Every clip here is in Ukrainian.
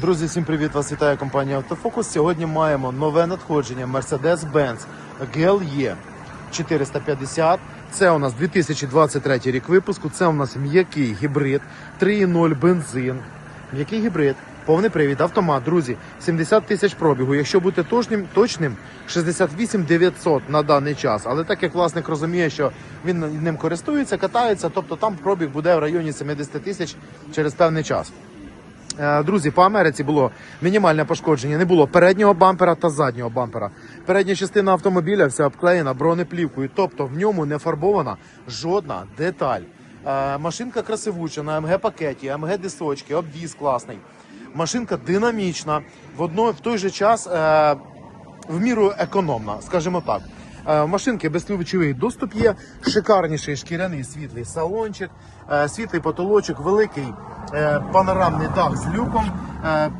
Друзі, всім привіт! Вас вітає компанія Автофокус. Сьогодні маємо нове надходження Mercedes-Benz GLE 450. Це у нас 2023 рік випуску. Це у нас м'який гібрид, 3.0 бензин. М'який гібрид, повний привід, автомат, друзі, 70 тисяч пробігу. Якщо бути точним, точним 68 900 на даний час. Але так як власник розуміє, що він ним користується, катається, тобто там пробіг буде в районі 70 тисяч через певний час. Е, Друзі, по Америці було мінімальне пошкодження. Не було переднього бампера та заднього бампера. Передня частина автомобіля вся обклеєна бронеплівкою, тобто в ньому не фарбована жодна деталь. Е, Машинка красивуча на МГ пакеті, МГ дисочки, обвіз класний. Машинка динамічна, в одно в той же час е, в міру економна, скажімо так. Е, машинки безключовий доступ є, шикарніший шкіряний світлий салончик, е, світлий потолочок, великий е, панорамний дах з люком,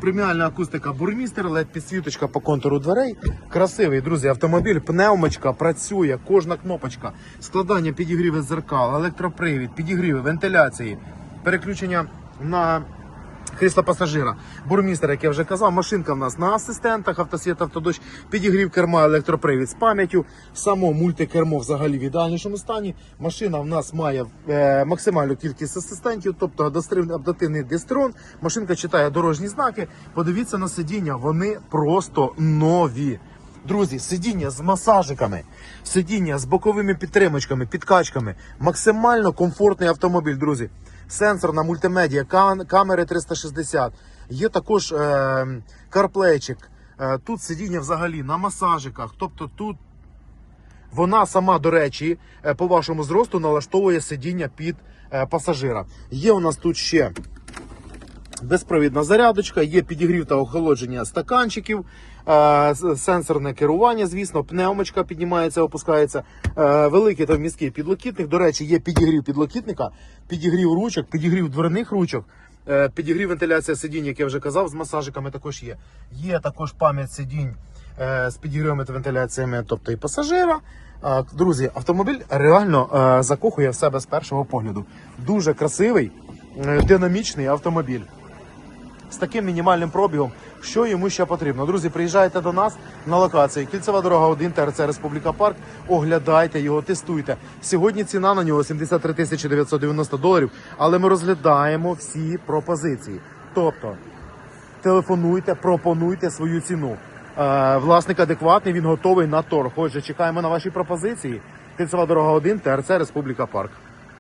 преміальна акустика бурмістер, led підсвіточка по контуру дверей. Красивий, друзі, автомобіль, пневмочка працює, кожна кнопочка, складання підігріви зеркал, електропривід, підігріви, вентиляції, переключення на крісла пасажира. Бурмістер, як я вже казав, машинка в нас на асистентах, автосвіт, автодощ, підігрів керма, електропривід з пам'яттю. Само мультикермо взагалі в ідеальнішому стані. Машина в нас має е, максимальну кількість асистентів, тобто адаптивний- дистрон. Машинка читає дорожні знаки. Подивіться на сидіння, вони просто нові. Друзі, сидіння з масажиками, сидіння з боковими підтримочками, підкачками. Максимально комфортний автомобіль, друзі. Сенсорна мультимедіа, камери 360. Є також е, карплейчик. Е, тут сидіння взагалі на масажиках. Тобто тут вона сама, до речі, е, по вашому зросту налаштовує сидіння під е, пасажира. Є у нас тут ще безпровідна зарядочка, є підігрів та охолодження стаканчиків, сенсорне керування, звісно, пневмочка піднімається, опускається, е, великий та міський підлокітник. До речі, є підігрів підлокітника, підігрів ручок, підігрів дверних ручок. е, Підігрів вентиляція сидінь, як я вже казав, з масажиками також є. Є також пам'ять сидінь е, з підігрівами та вентиляціями, тобто і пасажира. Друзі, автомобіль реально закохує в себе з першого погляду. Дуже красивий, динамічний автомобіль з таким мінімальним пробігом, що йому ще потрібно. Друзі, приїжджайте до нас на локації. Кільцева дорога 1, ТРЦ Республіка Парк. Оглядайте його, тестуйте. Сьогодні ціна на нього 73 тисячі 990 доларів, але ми розглядаємо всі пропозиції. Тобто телефонуйте, пропонуйте свою ціну. Е, власник адекватний, він готовий на торг. Отже, чекаємо на ваші пропозиції. Кільцева дорога 1, ТРЦ Республіка Парк.